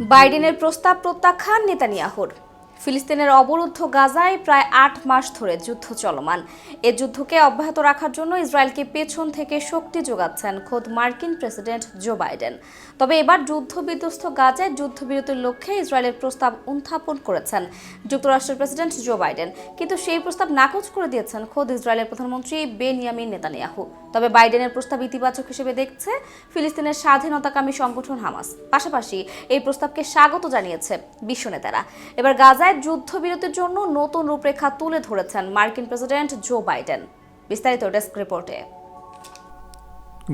বাইডেনের প্রস্তাব প্রত্যাখ্যান নেতানিয়াহুর। ফিলিস্তিনের অবরুদ্ধ গাজায় প্রায় আট মাস ধরে যুদ্ধ চলমান। এ যুদ্ধকে অব্যাহত রাখার জন্য ইসরায়েলকে পেছন থেকে শক্তি যোগাচ্ছেন খোদ মার্কিন প্রেসিডেন্ট জো বাইডেন। তবে এবার যুদ্ধ বিধ্বস্ত গাজায় যুদ্ধবিরতির লক্ষ্যে ইসরায়েলের প্রস্তাব উত্থাপন করেছেন যুক্তরাষ্ট্রের প্রেসিডেন্ট জো বাইডেন। কিন্তু সেই প্রস্তাব নাকচ করে দিয়েছেন খোদ ইসরায়েলের প্রধানমন্ত্রী বেনিয়ামিন নেতানিয়াহু। তবে বাইডেনের প্রস্তাব ইতিবাচক হিসেবে দেখছে ফিলিস্তিনের স্বাধীনতাকামী সংগঠন হামাস। পাশাপাশি এই প্রস্তাবকে স্বাগত জানিয়েছে বিশ্ব নেতারা। এবার গাজায় যুদ্ধবিরতির জন্য নতুন রূপরেখা তুলে ধরেছেন মার্কিন প্রেসিডেন্ট জো বাইডেন। বিস্তারিত ডেস্ক রিপোর্টে।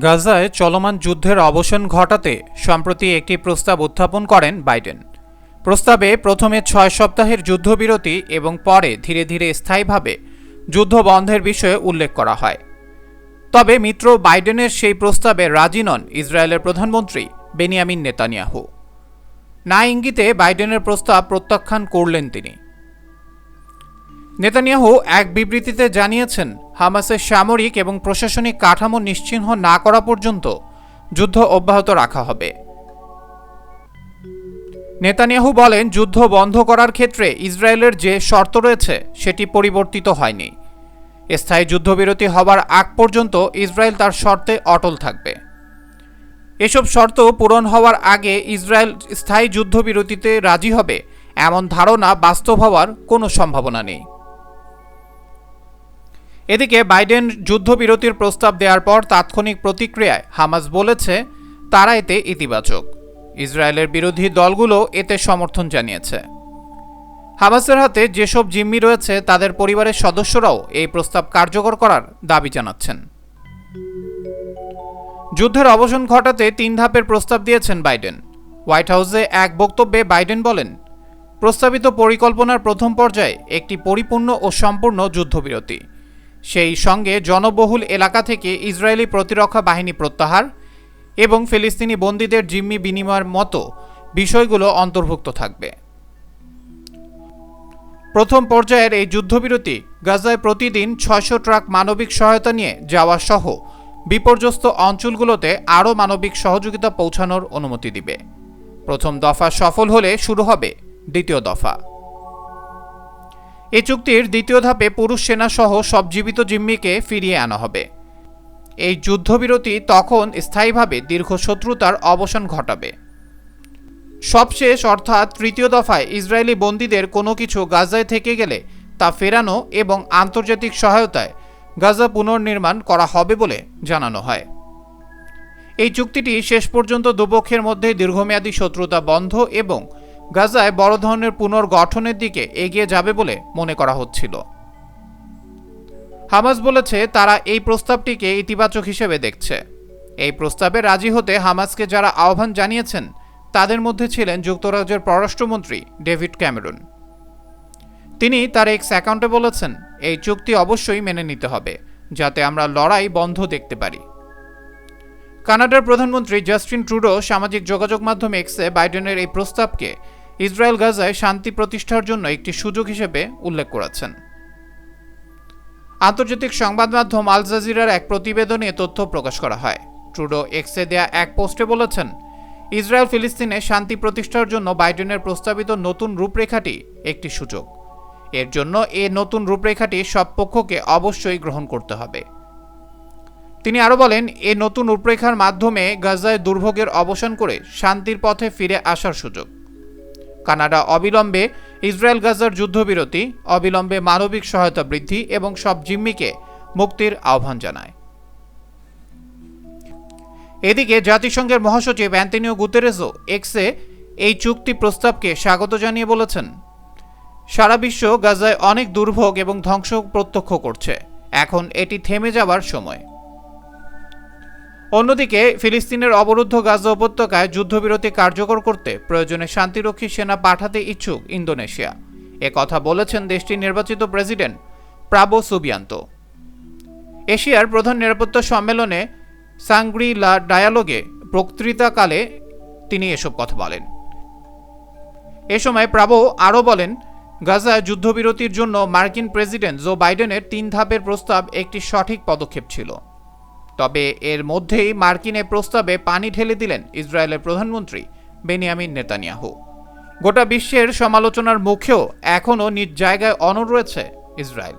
গাজায় চলমান যুদ্ধের অবসান ঘটাতে সম্প্রতি একটি প্রস্তাব উত্থাপন করেন বাইডেন। প্রস্তাবে প্রথমে ছয় সপ্তাহের যুদ্ধবিরতি এবং পরে ধীরে ধীরে স্থায়ীভাবে যুদ্ধ বন্ধের বিষয়ে উল্লেখ করা হয়। তবে মিত্র বাইডেনের সেই প্রস্তাবে রাজি নন ইসরায়েলের প্রধানমন্ত্রী বেনিয়ামিন নেতানিয়াহু। না ইঙ্গিতে বাইডেনের প্রস্তাব প্রত্যাখ্যান করলেন তিনি। নেতানিয়াহু এক বিবৃতিতে জানিয়েছেন, হামাসের সামরিক এবং প্রশাসনিক কাঠামো নিশ্চিহ্ন না করা পর্যন্ত যুদ্ধ অব্যাহত রাখা হবে। নেতানিয়াহু বলেন, যুদ্ধ বন্ধ করার ক্ষেত্রে ইসরায়েলের যে শর্ত রয়েছে, সেটি পরিবর্তিত হয়নি। স্থায়ী যুদ্ধবিরতি হবার আগ পর্যন্ত ইসরায়েল তার শর্তে অটল থাকবে। এসব শর্ত পূরণ হওয়ার আগে ইসরায়েল স্থায়ী যুদ্ধবিরতিতে রাজি হবে। এমন ধারণা বাস্তব হওয়ার কোনো সম্ভাবনা নেই। এদিকে বাইডেন যুদ্ধবিরতির প্রস্তাব দেওয়ার পর তাৎক্ষণিক প্রতিক্রিয়ায় হামাস বলেছে, তারা এতে ইতিবাচক। ইসরায়েলের বিরোধী দলগুলো এতে সমর্থন জানিয়েছে। হামাসের হাতে যেসব জিম্মি রয়েছে, তাদের পরিবারের সদস্যরাও এই প্রস্তাব কার্যকর করার দাবি জানাচ্ছেন। যুদ্ধের অবসান ঘটাতে তিন ধাপের প্রস্তাব দিয়েছেন বাইডেন। হোয়াইট হাউসে এক বক্তব্যে বাইডেন বলেন, প্রস্তাবিত পরিকল্পনার প্রথম পর্যায়ে একটি পরিপূর্ণ ও সম্পূর্ণ যুদ্ধবিরতি। সেই সঙ্গে জনবহুল এলাকা থেকে ইসরায়েলি প্রতিরক্ষা বাহিনী প্রত্যাহার এবং ফিলিস্তিনি বন্দীদের জিম্মি বিনিময়ের মতো বিষয়গুলো অন্তর্ভুক্ত থাকবে। প্রথম পর্যায়ের এই যুদ্ধবিরতি গাজায় প্রতিদিন ছয়শো ট্রাক মানবিক সহায়তা নিয়ে যাওয়া সহ বিপর্যস্ত অঞ্চলগুলোতে আরও মানবিক সহযোগিতা পৌঁছানোর অনুমতি দিবে। প্রথম দফা সফল হলে শুরু হবে দ্বিতীয় দফা। এ চুক্তির দ্বিতীয় ধাপে পুরুষ সেনাসহ সব জীবিত জিম্মিকে ফিরিয়ে আনা হবে। এই যুদ্ধবিরতি তখন স্থায়ীভাবে দীর্ঘ শত্রুতার অবসান ঘটাবে। সবশেষ অর্থাৎ তৃতীয় দফায় ইসরায়েলি বন্দীদের কোনো কিছু গাজায় থেকে গেলে তা ফেরানো এবং আন্তর্জাতিক সহায়তায় গাজা পুনর্নির্মাণ করা হবে বলে জানানো হয়। এই চুক্তিটি শেষ পর্যন্ত দুপক্ষের মধ্যে দীর্ঘমেয়াদী শত্রুতা বন্ধ এবং গাজায় বড় ধরনের পুনর্গঠনের দিকে এগিয়ে যাবে বলে মনে করা হচ্ছিল। হামাস বলেছে, তারা এই প্রস্তাবটিকে ইতিবাচক হিসেবে দেখছে। এই প্রস্তাবে রাজি হতে হামাসকে যারা আহ্বান জানিয়েছেন, তাদের মধ্যে ছিলেন যুক্তরাজ্যের পররাষ্ট্রমন্ত্রী ডেভিড ক্যামেরন। তিনি তার এক্স অ্যাকাউন্টে বলেছেন, এই চুক্তি অবশ্যই মেনে নিতে হবে, যাতে আমরা লড়াই বন্ধ দেখতে পারি। কানাডার প্রধানমন্ত্রী জাস্টিন ট্রুডো সামাজিক যোগাযোগ মাধ্যম এক্সে বাইডেনের এই প্রস্তাবকে ইসরায়েল গাজায় শান্তি প্রতিষ্ঠার জন্য একটি সুযোগ হিসেবে উল্লেখ করেছেন। আন্তর্জাতিক সংবাদ মাধ্যম আল জাজিরার এক প্রতিবেদনে তথ্য প্রকাশ করা হয়। ট্রুডো এক্সে দেয়া এক পোস্টে বলেছেন ইসরায়েল ফিলিস্তিনে শান্তি প্রতিষ্ঠার জন্য বাইডেনের প্রস্তাবিত নতুন রূপরেখাটি একটি সুযোগ। এর জন্য এ নতুন রূপরেখাটি সব পক্ষকে অবশ্যই গ্রহণ করতে হবে। তিনি আরও বলেন, এ নতুন রূপরেখার মাধ্যমে গাজায় দুর্ভোগের অবসান করে শান্তির পথে ফিরে আসার সুযোগ। কানাডা অবিলম্বে ইসরায়েল গাজার যুদ্ধবিরতি, অবিলম্বে মানবিক সহায়তা বৃদ্ধি এবং সব জিম্মিকে মুক্তির আহ্বান জানায়। এদিকে জাতিসংঘের মহাসচিব অ্যান্টনিও গুতেরেসও এক্সে এই চুক্তি প্রস্তাবকে স্বাগত জানিয়ে বলেছেন। সারা বিশ্ব গাজায় অনেক দুর্ভোগ এবং ধ্বংস প্রত্যক্ষ করছে। এখন এটি থেমে যাবার সময়। অন্যদিকে, ফিলিস্তিনের অবরুদ্ধ গাজা উপত্যকায় যুদ্ধবিরতি কার্যকর করতে প্রয়োজনে শান্তিরক্ষী সেনা পাঠাতে ইচ্ছুক ইন্দোনেশিয়া। এ কথা বলেছেন দেশটির নির্বাচিত প্রেসিডেন্ট প্রাবো সুবিয়ান্ত। এশিয়ার প্রধান নিরাপত্তা সম্মেলনে সাংগ্রি লা ডায়ালগে বক্তৃতাকালে তিনি এসব কথা বলেন। এ সময় প্রাবো আরও বলেন গাজা যুদ্ধবিরতির জন্য মার্কিন প্রেসিডেন্ট জো বাইডেনের তিন ধাপের প্রস্তাব একটি সঠিক পদক্ষেপ ছিল। তবে এর মধ্যেই মার্কিন এ প্রস্তাবে পানি ঢেলে দিলেন ইসরায়েলের প্রধানমন্ত্রী বেনিয়ামিন নেতানিয়াহু। গোটা বিশ্বের সমালোচনার মুখেও এখনও নিজ জায়গায় অনর রয়েছে ইসরায়েল।